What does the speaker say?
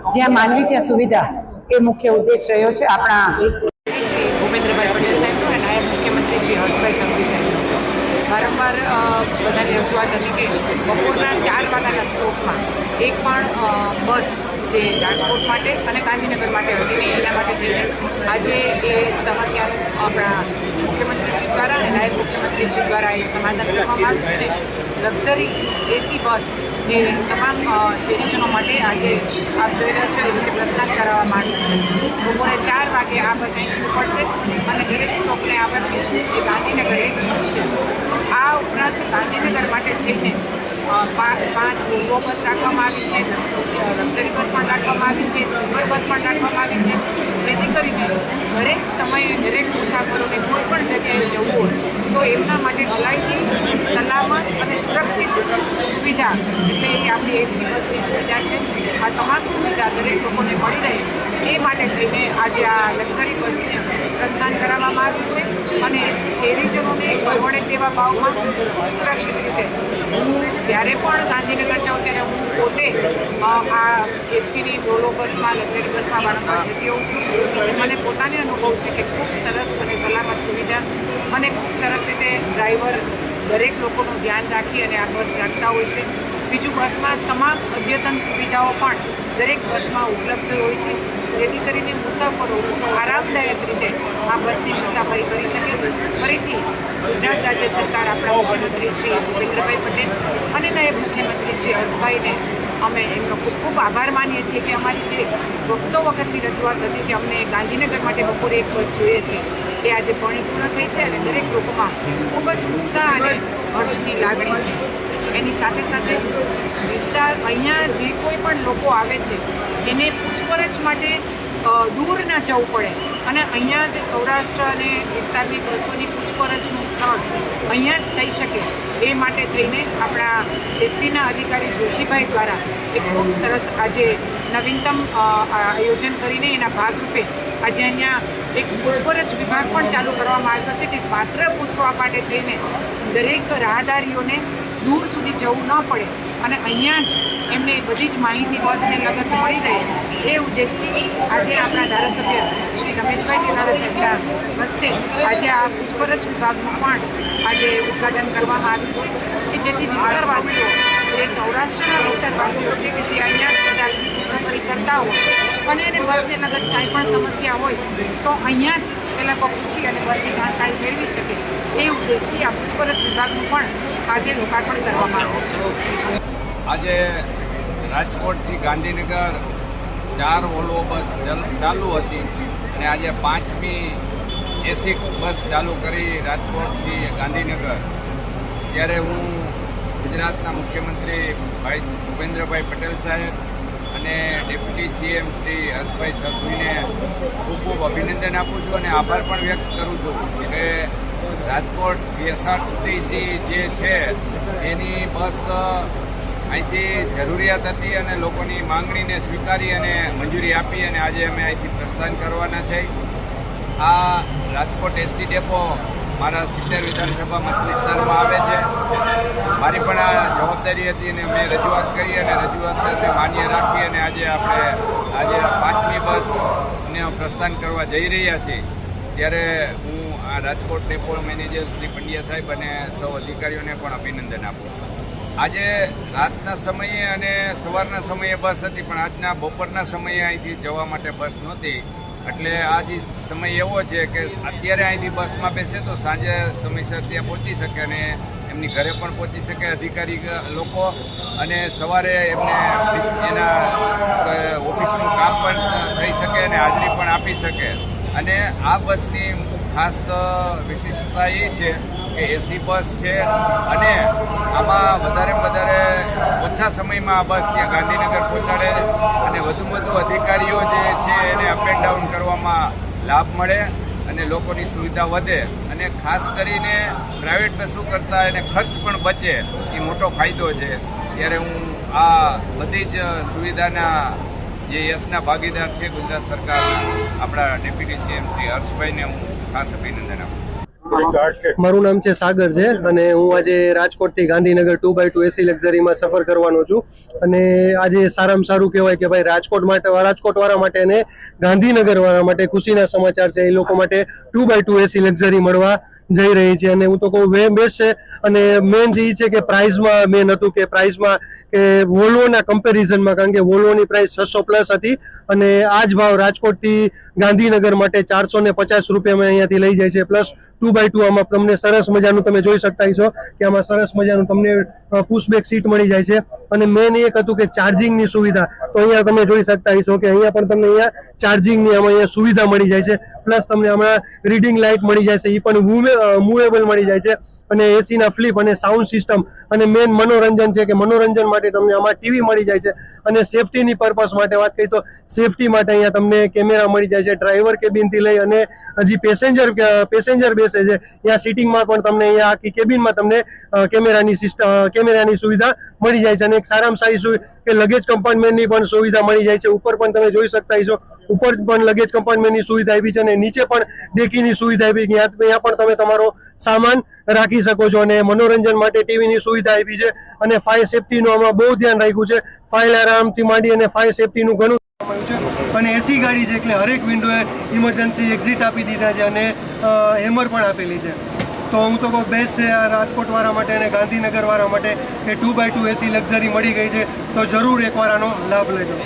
જ્યાં માનવી ત્યાં સુવિધા એ મુખ્ય ઉદ્દેશ રહ્યો છે. આપણા શ્રી ભૂપેન્દ્રભાઈ પટેલ સાહેબનો અને નાયબ મુખ્યમંત્રી શ્રી હર્ષભાઈ સંઘવી સાહેબનો વારંવાર બધાની રજૂઆત હતી કે બપોરના ચાર વાગ્યાના સ્ટ્રોકમાં એક પણ બસ જે રાજકોટ માટે અને ગાંધીનગર માટે હતી ને એના માટે થઈને આજે એ સમસ્યાનું આપણા મુખ્યમંત્રીશ્રી દ્વારા અને નાયબ મુખ્યમંત્રીશ્રી દ્વારા એ સમાધાન કરવામાં આવ્યું છે. લક્ઝરી એસી બસ એ તમામ શહેરીજનો માટે આજે આપ જોઈ રહ્યા છો એ રીતે પ્રસ્થાન કરાવવામાં આવી છે. બપોરે ચાર વાગે આ બસ અહીં પડશે અને દરેક સ્ટોપને આવવાથી એ ગાંધીનગરે છે. આ ઉપરાંત ગાંધીનગર માટે થઈને પાંચ વોલ્વો બસ રાખવામાં આવી છે. લક્ઝરી બસ પણ રાખવામાં આવી છે, સ્લીપર બસ પણ રાખવામાં આવી છે. જેથી કરીને દરેક સમયે દરેક મુસાફરોને કોઈ જગ્યાએ જવું હોય, તો એમના માટે અલાયદી સલામત અને સુરક્ષિત સુવિધા એટલે એ આપણી એસટી બસની સુવિધા છે, આ તમામ સુવિધા દરેક લોકોને મળી રહે એ માટે થઈને આજે આ લક્ઝરી બસને પ્રસ્થાન કરાવવામાં આવ્યું છે અને શહેરીજનોને પરવડે તેવા ભાવમાં સુરક્ષિત રીતે. જ્યારે પણ ગાંધીનગર જાઉં ત્યારે હું પોતે આ એસટીની ડોલો બસમાં, લક્ઝરી બસમાં વારંવાર જતી હોઉં છું. અને મને પોતાને અનુભવ છે કે ખૂબ સરસ અને સલામત સુવિધા. અને ખૂબ સરસ રીતે ડ્રાઈવર દરેક લોકોનું ધ્યાન રાખી અને આ બસ રાખતા હોય છે. બીજું બસમાં તમામ અદ્યતન સુવિધાઓ પણ દરેક બસમાં ઉપલબ્ધ હોય છે. જેથી કરીને મુસાફરો આરામદાયક રીતે આ બસની મુસાફરી કરી શકે. ફરીથી ગુજરાત રાજ્ય સરકાર આપણા મુખ્યમંત્રી શ્રી ભૂપેન્દ્રભાઈ પટેલ અને નાયબ મુખ્યમંત્રી શ્રી હર્ષભાઈને અમે એમનો ખૂબ ખૂબ આભાર માનીએ છીએ કે અમારી જે વખતો વખતની રજૂઆત હતી કે અમને ગાંધીનગર માટે બપોરે એક બસ જોઈએ છે, એ આજે પરિપૂર્ણ થઈ છે અને દરેક લોકોમાં ખૂબ જ ઉત્સાહ અને હર્ષની લાગણી છે. એની સાથે સાથે વિસ્તાર, અહીંયા જે કોઈ પણ લોકો આવે છે એને પૂછપરછ માટે દૂર ન જવું પડે. અને અહીંયા જે સૌરાષ્ટ્ર અને વિસ્તારની બસોની પૂછપરછનું સ્થળ અહીંયા જ થઈ શકે એ માટે થઈને આપણા એસટીના અધિકારી જોશીભાઈ દ્વારા એક ખૂબ સરસ આજે નવીનતમ આયોજન કરીને એના ભાગરૂપે આજે અહીંયા એક પૂછપરછ વિભાગ પણ ચાલુ કરવામાં આવ્યો છે કે પાત્ર પૂછવા માટે થઈને દરેક રાહદારીઓને દૂર સુધી જવું ન પડે. અને અહીંયા જ એમને બધી જ માહિતી બસને લગત મળી રહે. એ ઉદ્દેશથી આજે આપણા ધારાસભ્ય શ્રી રમેશભાઈ કેનારા સાહેબના હસ્તે આજે આ પૂછપરછ વિભાગનું પણ આજે ઉદ્ઘાટન કરવામાં આવ્યું છે કે જેથી વિસ્તારવાસીઓ, જે સૌરાષ્ટ્રના વિસ્તારવાસીઓ છે કે જે અહીંયા મુસાફરી કરતા હોય અને એને બસને લગત કાંઈ પણ સમસ્યા હોય, તો અહીંયા જ એ લોકો પૂછી અને બસની જાણકારી મેળવી શકે એ ઉદ્દેશથી આ પૂછપરછ વિભાગનું પણ આજે લોકાર્પણ કરવામાં આવ્યું છે. આજે રાજકોટથી ગાંધીનગર ચાર વોલ્વો બસ ચાલુ હતી અને આજે પાંચમી એસી બસ ચાલુ કરી રાજકોટથી ગાંધીનગર. ત્યારે હું ગુજરાતના મુખ્યમંત્રી ભાઈ ભૂપેન્દ્રભાઈ પટેલ સાહેબ અને ડેપ્યુટી સીએમ શ્રી હર્ષભાઈ સંઘવીને ખૂબ ખૂબ અભિનંદન આપું છું અને આભાર પણ વ્યક્ત કરું છું કે રાજકોટ જીએસઆરટીસી જે છે, એની બસ અહીંથી જરૂરિયાત હતી અને લોકોની માંગણીને સ્વીકારી અને મંજૂરી આપી અને આજે અમે અહીંથી પ્રસ્થાન કરવાના છે. આ રાજકોટ એસટી ડેપો મારા સિત્તેર વિધાનસભા મત વિસ્તારમાં આવે છે. મારી પણ આ જવાબદારી હતી અને મેં રજૂઆત કરી અને રજૂઆતને માન્ય રાખી અને આજે આપણે આજે પાંચમી બસને પ્રસ્થાન કરવા જઈ રહ્યા છીએ. ત્યારે હું આ રાજકોટ ડેપો મેનેજર શ્રી પંડ્યા સાહેબ અને સૌ અધિકારીઓને પણ અભિનંદન આપું આજે રાતના સમયે અને સવારના સમયે બસ હતી, પણ આજના બપોરના સમયે અહીંથી જવા માટે બસ નહોતી. એટલે આ જે સમય એવો છે કે અત્યારે અહીંથી બસમાં બેસે તો સાંજે સમયસર ત્યાં પહોંચી શકે અને એમની ઘરે પણ પહોંચી શકે અધિકારી લોકો અને સવારે એમને એના ઓફિસનું કામ પણ થઈ શકે અને હાજરી પણ આપી શકે. અને આ બસની ખાસ વિશિષ્ટતા એ છે કે એસી બસ છે અને આમાં વધારે વધારે ઓછા સમયમાં આ બસ ત્યાં ગાંધીનગર પહોંચાડે અને વધુમાં વધુ અધિકારીઓ જે છે એને અપ એન્ડ ડાઉન કરવામાં લાભ મળે. અને લોકોની સુવિધા વધે અને ખાસ કરીને પ્રાઇવેટ બસો કરતાં એને ખર્ચ પણ બચે, એ મોટો ફાયદો છે. ત્યારે હું આ બધી જ સુવિધાના જે યશના ભાગીદાર છે ગુજરાત સરકારના, આપણા ડેપ્યુટી સીએમ શ્રી હર્ષભાઈને હું ખાસ અભિનંદન આપું મારું નામ છે સાગર છે અને હું આજે રાજકોટથી Gandhinagar two by two AC લક્ઝરીમાં સફર કરવાનો છું. અને આજે સારામાં સારું કહેવાય કે ભાઈ રાજકોટ માટે, રાજકોટ વાળા માટે અને ગાંધીનગર વાળા માટે ખુશીના સમાચાર છે. એ લોકો માટે two by two AC luxury મળવા જઈ રહી છે અને હું તો કહું વે બેસ્ટ છે અને મેન જે છે કે પ્રાઇઝમાં મેન હતું કે પ્રાઇઝમાં કે વોલ્વોના કમ્પેરિઝનમાં કારણ કે વોલ્વોની પ્રાઇસ છસો પ્લસ હતી અને આ જ ભાવ રાજકોટથી ગાંધીનગર માટે ચારસો ને પચાસ રૂપિયામાં અહીંયાથી લઈ જાય છે. પ્લસ ટુ બાય ટુ આમાં તમને સરસ મજાનું તમે જોઈ શકતા છો કે આમાં સરસ મજાનું તમને પુશબેક સીટ મળી જાય છે. અને મેન એક હતું કે ચાર્જિંગની સુવિધા. તો અહીંયા તમે જોઈ શકતા છો કે અહીંયા પણ તમને અહીંયા ચાર્જિંગની આમાં અહીંયા સુવિધા મળી જાય છે. પ્લસ તમને હમણાં રીડિંગ લાઇટ મળી જાય છે. એ પણ મૂવેબલ મળી જાય છે અને એસીના ફ્લિપ અને સાઉન્ડ સિસ્ટમ અને મેન મનોરંજન છે કે મનોરંજન માટે તમને આમાં ટીવી મળી જાય છે અને સેફટીની પર્પઝ માટે વાત કરીએ તો સેફટી માટે અહીંયા તમને કેમેરા મળી જાય છે ડ્રાઈવર કેબિનથી લઈ અને હજી પેસેન્જર પેસેન્જર બેસે છે. ત્યાં સિટિંગમાં પણ તમને અહીંયા આખી કેબિનમાં તમને કેમેરાની સિસ્ટમ કેમેરાની સુવિધા મળી જાય છે અને એક સારામાં સારી કે લગેજ કમ્પાર્ટમેન્ટની પણ સુવિધા મળી જાય છે. ઉપર પણ તમે જોઈ શકતા છો ઉપર પણ લગેજ કમ્પાર્ટમેન્ટની સુવિધા આપી છે અને નીચે પણ ડેકીની સુવિધા આપી ત્યાં પણ તમે તમારો સામાન રાખી શકો છો અને મનોરંજન માટે ટીવીની સુવિધા આપી છે અને ફાયર સેફટીનું આમાં બહુ ધ્યાન રાખ્યું છે. ફાયર આરામથી માંડી અને ફાયર સેફટીનું ઘણું છે અને એસી ગાડી છે એટલે હરેક વિન્ડોએ ઇમરજન્સી એક્ઝિટ આપી દીધા છે અને હેમર પણ આપેલી છે. તો હું તો કહું બેસ્ટ છે આ રાજકોટ વાળા માટે અને ગાંધીનગર વાળા માટે કે two by two AC luxury મળી ગઈ છે. તો જરૂર એકવાર આનો લાભ લેજો.